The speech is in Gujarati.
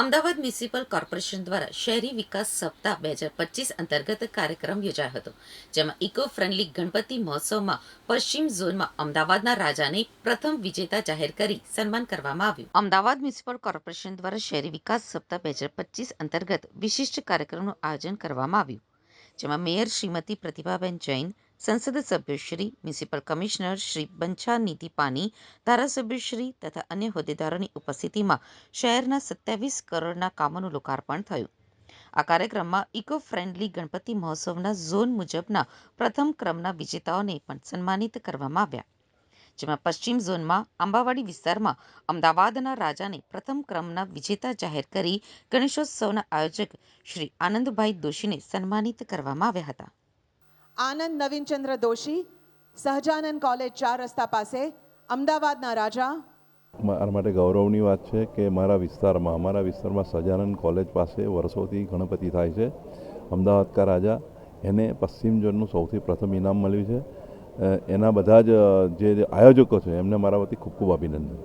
અમદાવાદ મ્યુનિસિપલ કોર્પોરેશન દ્વારા શહેરી વિકાસ સપ્તાહ બે હજાર પચીસ અંતર્ગત કાર્યક્રમ યોજાયો હતો, જેમાં ઇકો ફ્રેન્ડલી ગણપતિ મહોત્સવમાં પશ્ચિમ ઝોનમાં અમદાવાદના રાજાને પ્રથમ વિજેતા જાહેર કરી સન્માન કરવામાં આવ્યું. અમદાવાદ મ્યુનિસિપલ કોર્પોરેશન દ્વારા શહેરી વિકાસ સપ્તાહ બે હજાર પચીસ અંતર્ગત વિશિષ્ટ કાર્યક્રમનું આયોજન કરવામાં આવ્યું, જેમાં મેયર શ્રીમતી પ્રતિભાબેન જૈન સંસદ સભ્યશ્રી મ્યુનિસિપલ કમિશનર શ્રી બંછા નીતિ પાની ધારાસભ્યશ્રી તથા અન્ય હોદ્દેદારોની ઉપસ્થિતિમાં શહેરના સત્યાવીસ કરોડના કામોનું લોકાર્પણ થયું. આ કાર્યક્રમમાં ઇકો ફ્રેન્ડલી ગણપતિ મહોત્સવના ઝોન મુજબના પ્રથમ ક્રમના વિજેતાઓને પણ સન્માનિત કરવામાં આવ્યા. જેમાં પશ્ચિમ ઝોનમાં આંબાવાડી વિસ્તારમાં અમદાવાદના રાજાને પ્રથમ ક્રમના વિજેતા જાહેર કરી ગણેશોત્સવના આયોજક શ્રી આનંદભાઈ દોશીને સન્માનિત કરવામાં આવ્યા હતા. આનંદ નવીનચંદ્ર દોશી, સહજાનંદ કોલેજ ચાર રસ્તા પાસે, અમદાવાદના રાજા. મારા માટે ગૌરવની વાત છે કે મારા વિસ્તારમાં, અમારા વિસ્તારમાં સહજાનંદ કોલેજ પાસે વર્ષોથી ગણપતિ થાય છે. અમદાવાદ કા રાજા, એને પશ્ચિમ ઝોનનું સૌથી પ્રથમ ઇનામ મળ્યું છે. એના બધા જ જે આયોજકો છે, એમને મારા વતી ખૂબ ખૂબ અભિનંદન.